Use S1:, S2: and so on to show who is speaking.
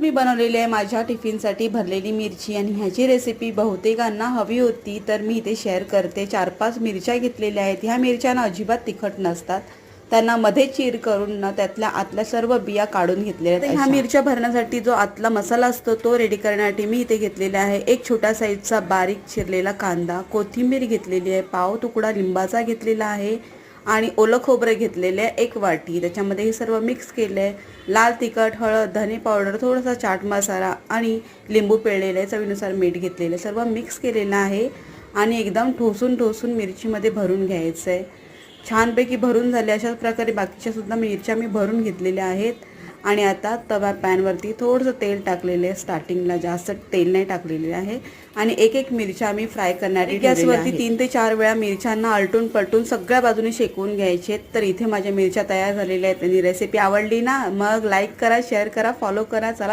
S1: मी बनवलेली आहे माझ्या टिफिनसाठी भरलेली मिरची आणि ह्याची रेसिपी बहुतेकांना हवी होती तर मी इथे शेअर करते. चार पाच मिरच्या घेतलेल्या आहेत. ह्या मिरच्या ना अजिबात तिखट नसतात. त्यांना मध्ये चीर करून ना त्यातल्या आतल्या सर्व बिया काढून घेतलेल्या आहेत. ह्या मिरच्या भरण्यासाठी जो आतला मसाला असतो तो रेडी करण्यासाठी मी इथे घेतलेला आहे. एक छोटा साईजचा बारीक चिरलेला कांदा कोथिंबीर घेतलेली आहे पाव तुकडा लिंबाचा घेतलेला आहे आणि ओलं खोबरं घेतलेलं आहे एक वाटी त्याच्यामध्ये हे सर्व मिक्स केलं आहे लाल तिखट हळद धने पावडर थोडासा चाट मसाला आणि लिंबू पिळलेलं आहे चवीनुसार मीठ घेतलेलं आहे सर्व मिक्स केलेलं आहे. आणि एकदम ठोसून ठोसून मिरचीमध्ये भरून घ्यायचं आहे छानपैकी भरून झाले अशाच प्रकारे बाकीच्यासुद्धा मिरच्या मी भरून घेतलेल्या आहेत. आणि आता तवा पॅनवरती थोडंसं तेल टाकलेलं आहे. स्टार्टिंगला जास्त तेल नाही टाकलेले आहे. आणि एक एक मिरच्या आम्ही फ्राय करण्यासाठी गॅसवरती तीन ते चार वेळा मिरच्यांना आलटून पलटून सगळ्या बाजूने शेकून घ्यायचे तर इथे माझ्या मिरच्या तयार झालेल्या आहेत. आणि रेसिपी आवडली ना मग लाईक करा शेअर करा फॉलो करा. चला